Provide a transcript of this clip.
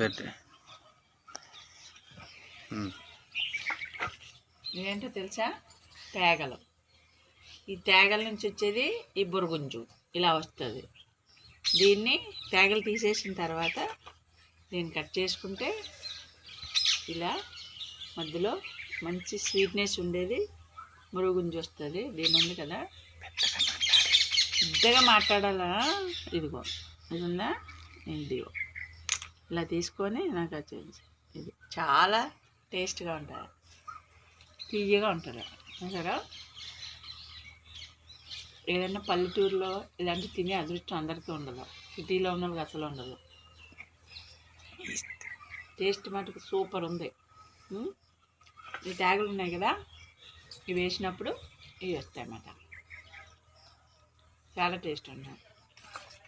పెట్టి. ఇదేంటో తెలుసా? తేగలు. ఈ తేగల నుంచి వచ్చేది ఈ బురుగుంజు. ఇలా వస్తుంది. దీన్ని తేగలు తీసేసిన తర్వాత దీన్ని కట్ చేసుకుంటే ఇలా మధ్యలో మంచి స్వీట్నెస్ ఉండేది. మురుగుంజు వస్తుంది. దీని ఉంది కదా? పెద్దగా మాట్లాడాలా. ఇదిగో. ఇది ఉందా ఇదిగో ఇలా తీసుకొని నాకు వచ్చేది ఇది చాలా టేస్ట్గా ఉంటుంది తీయగా ఉంటుంది సరే ఏదైనా పల్లెటూరులో ఇలాంటి తినే అదృష్టం అందరికీ ఉండదు. సిటీలో ఉన్న వాళ్ళకి అసలు ఉండదు. టేస్ట్ మటుకు సూపర్ ఉంది. ఈ ట్యాగులు ఉన్నాయి కదా? ఇవి వేసినప్పుడు ఇవి వస్తాయి అన్నమాట చాలా టేస్ట్ ఉంటాయి.